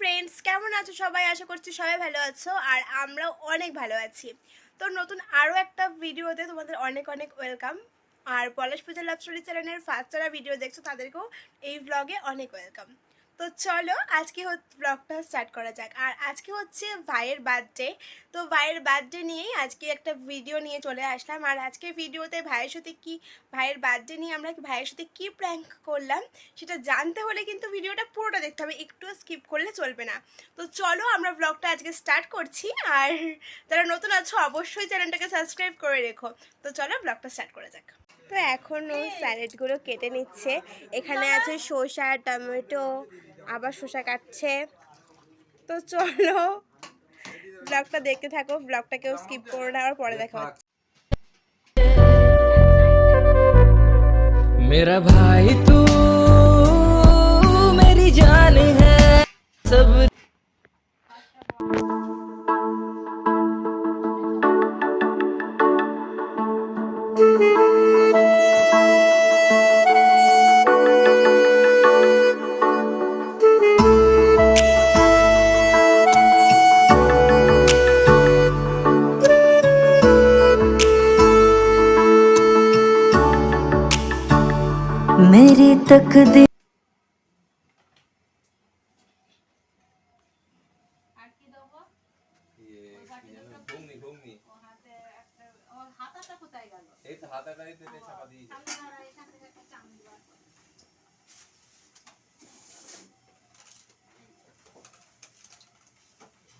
Friends কেমন আছো সবাই? আশা করছি সবাই ভালো আছো আর আমরাও অনেক ভালো আছি। তো নতুন আরও একটা ভিডিওতে তোমাদের অনেক অনেক ওয়েলকাম। আর পলাশ পূজা লাভ স্টোরি চ্যানেলের ফার্স্ট যারা ভিডিও দেখছ, তাদেরকেও এই ব্লগে অনেক ওয়েলকাম। তো চলো আজকে ব্লগটা স্টার্ট করা যাক। আর আজকে হচ্ছে ভাইয়ের বার্থডে তো ভাইয়ের বার্থডে নিয়েই আজকে একটা ভিডিও নিয়ে চলে আসলাম। আর আজকে ভিডিওতে ভাইয়ের সাথে কি ভাইয়ের বার্থডে নিয়ে আমরা ভাইয়ের সাথে কি প্র্যাঙ্ক করলাম সেটা জানতে হলে কিন্তু ভিডিওটা পুরোটা দেখতে হবে। একটু স্কিপ করলে চলবে না। তো চলো আমরা ব্লগটা আজকে স্টার্ট করছি। আর যারা নতুন আছো অবশ্যই চ্যানেলটাকে সাবস্ক্রাইব করে রেখো। তো চলো ব্লগটা স্টার্ট করা যাক। তো এখন ও স্যালাডগুলো কেটে নিচ্ছে। এখানে আছে শসা টমেটো আবার শসা কাটছে তো চলো ব্লগটা দেখতে থাকো ব্লগটা কেউ স্কিপ করো না আর পরে দেখা হচ্ছে मेरा भाई तू मेरी जान है सब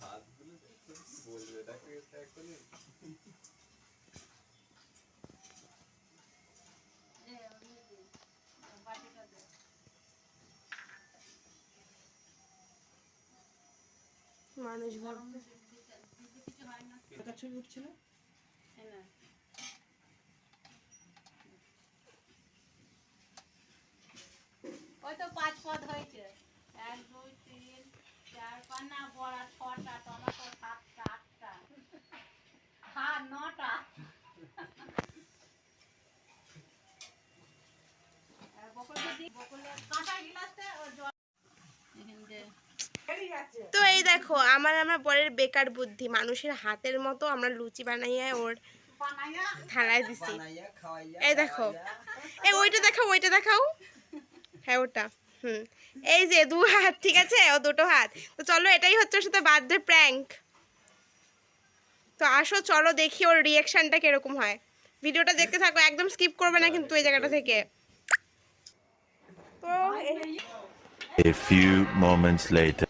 হাতগুলো দেখো, বলবে তাকে মানুষ ভাববে ওই তো পাঁচ পদ হয়েছে এক দুই তিন চার পাঁচ না বড়া ছটা টমেটো সাতটা আটটা হ্যাঁ নটা আর বকুলকে দি বকুলের কাঁটা গিলাসটা ও জল এখান দিয়ে তো এই দেখো আমার আমার বরের বেকার বুদ্ধি। মানুষের হাতের মতো আমরা লুচি বানাইয়া ওর থালায় দিছি। এই দেখো। এই ওইটা দেখাও ওইটা দেখাও। হ্যাঁ ওটা। হুম। এই যে দু হাত ঠিক আছে? ও দুটো হাত। তো চলো এটাই হচ্ছে ওর সাথে বার্থডে প্র্যাঙ্ক। তো আসো চলো দেখি ওর রিয়াকশনটা কীরকম হয়। ভিডিওটা দেখতে থাকো একদম স্কিপ করবে না কিন্তু এই জায়গাটা থেকে। তো এ- A few moments later.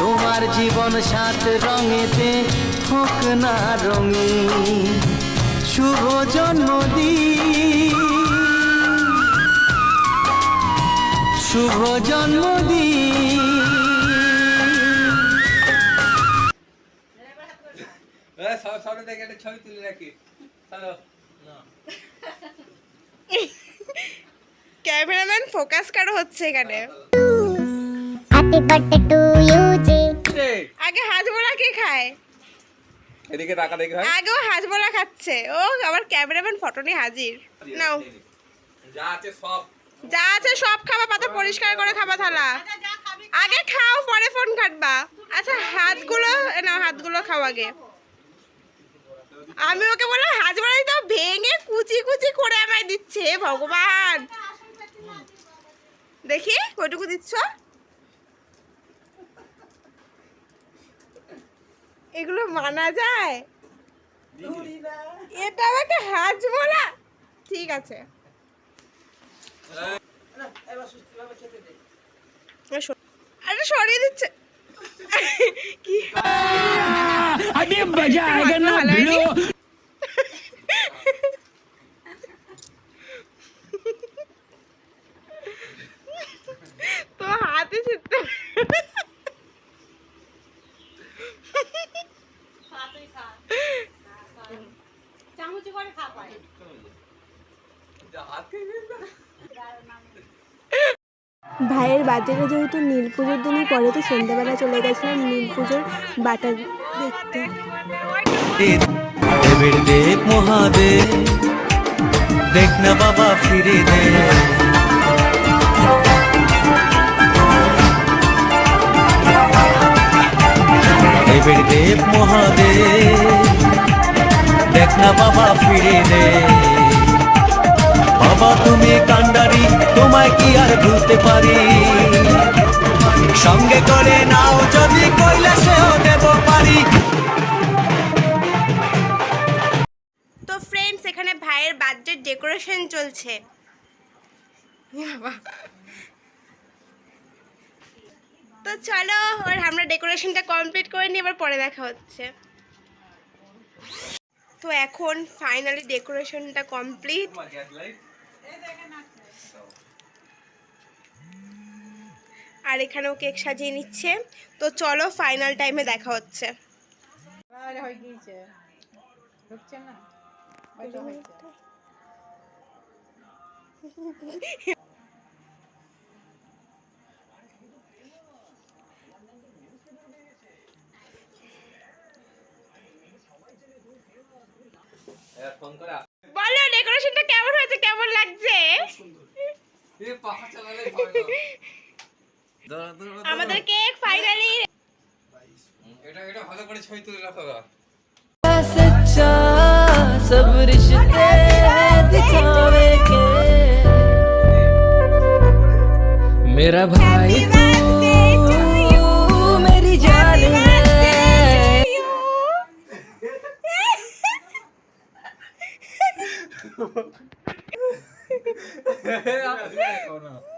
তোমার জীবন সাত রঙেতে হোক না রঙিন শুভ জন্মদিন। শুভ জন্মদিন। সব দেখে একটা ছবি তুলে রাখি চলো ক্যামেরাম্যান ফোকাস কারও হচ্ছে এখানে। আগে হাজবোলা কে খায়? এদিকে টাকা দেখে আগেও হাজবোলা খাচ্ছে। ও আবার ক্যামেরাম্যান ফটো নিয়ে হাজির। নাও। যা আছে সব। যা আছে সব খাবা পাতা পরিষ্কার করে খাবা থালা। আগে খাও পরে ফোন কাটবা আচ্ছা হাতগুলো নাও হাতগুলো খাও আগে। আমি ওকে বললাম হাজবোলাই তো ভেঙে কুচি কুচি করে আমায় দিচ্ছে ভগবান। দেখি কটুকু দিচ্ছ? এগুলো মানা যায়? এটা আমাকে হাজ বলা। ঠিক আছে। আরে সরিয়ে দিচ্ছে। কি আমি বাজা আগে না চামচি করে ভাইয়ের বার্থডেটা যেহেতু নীল পুজোর দিনই পরে তো সন্ধ্যাবেলা চলে গেছিলাম নীল পুজোর বাটা দেখতে। দেব মহাদেব দেখ না বাবা ফিরে না বাবা ফিরে দে। বাবা, তুমি কান্ডারি, তোমায় কি আর ভুলতে পারি? সঙ্গে করে নাও, যদি কৈলাসেও দেব পারি। তো ফ্রেন্ডস এখানে ভাইয়ের বার্থডে ডেকোরেশন চলছে। তো চলো আর আমরা ডেকোরেশনটা কমপ্লিট করে নিই, এবার পরে দেখা হচ্ছে। তো এখন ফাইনালি ডেকোরেশনটা কমপ্লিট আর এখানেও কেক সাজিয়ে নিচ্ছে। তো চলো ফাইনাল টাইমে দেখা হচ্ছে। না? ফোন করা বলো ডেকোরেশনটা কেমন হয়েছে কেমন লাগছে এ পাখা চালালে ভালো আমাদের কেক ফাইনালি এটা এটা ভালো করে ছবি তুলে রাখো গা। सच्चा सब रिश्ते दिखावे के मेरा भाई तू না।